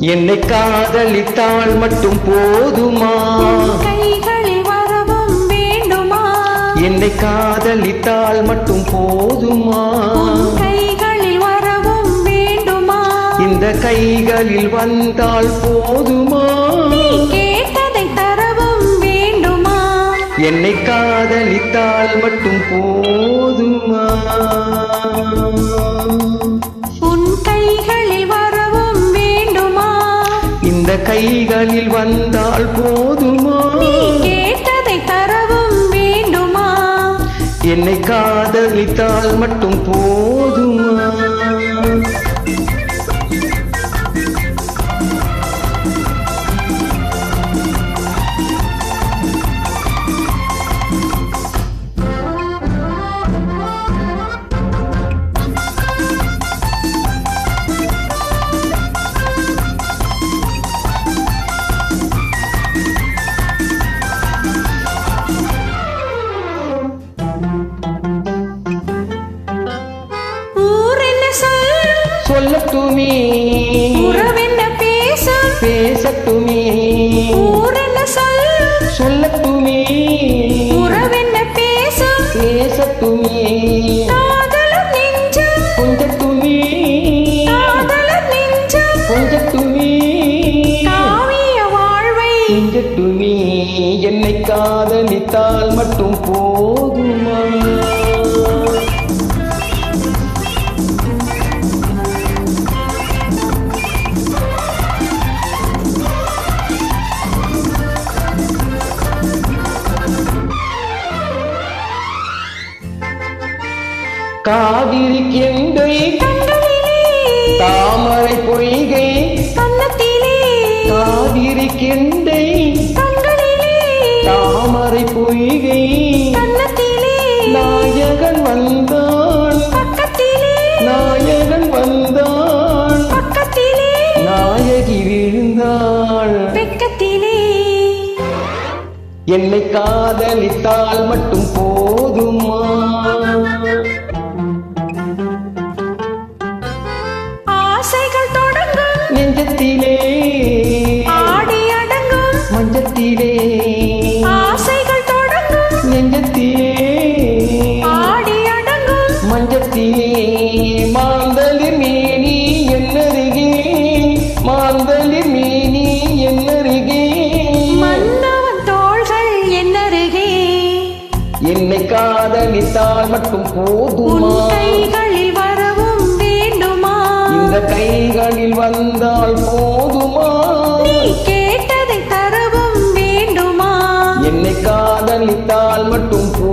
என்னை காதலித்தால் மட்டும் போதுமா? கைகளில் வரவும் வேண்டுமா? என்னை காதலித்தால் மட்டும் போதுமா? கைகளில் வரவும் வேண்டுமா? இந்த கைகளில் வந்தால் போதுமா? கேட்டதை தரவும் வேண்டுமா? என்னை காதலித்தால் மட்டும் போதுமா? போதுமா? கேட்டதை தரவும் வேண்டுமா? என்னை காதலித்தால் மட்டும் போதுமா சொல்லட்டுமே உறவென்ன பேசும் பேசட்டுமே. ஊர் என்ன சொல்லும் சொல்லட்டுமே. உறவென்ன பேசும் பேசட்டுமே. என்னை காதலித்தால் மட்டும் போதுமா? காவிரி கெங்கை தாமரை பொய்கை கன்னத்திலே காவிரி கெண்டை தாமரை பொய்கை கன்னத்திலே நாயகன் வந்தான். பக்கத்திலே நாயகன் வந்தான். பக்கத்திலே நாயகி விழுந்தாள். என்னை காதலித்தால் மட்டும் போதுமா தொடங்கும் நெஞ்சத்திலே ஆடி அடங்கும். மஞ்சத்திலே. ஆசைகள் தொடங்கும். நெஞ்சத்திலே. ஆடி அடங்கும். மஞ்சத்திலே. மாந்தளிர் மேனி என்னருகே. மாந்தளிர் மேனி என்னருகே. மன்னவன் தோள்கள் என்னருகே. என்னை காதலித்தால் மட்டும் இந்த கைகளில் வந்தால் போதுமா? கேட்டதை தரவும் வேண்டுமா? என்னை காதலித்தால் மட்டும் போ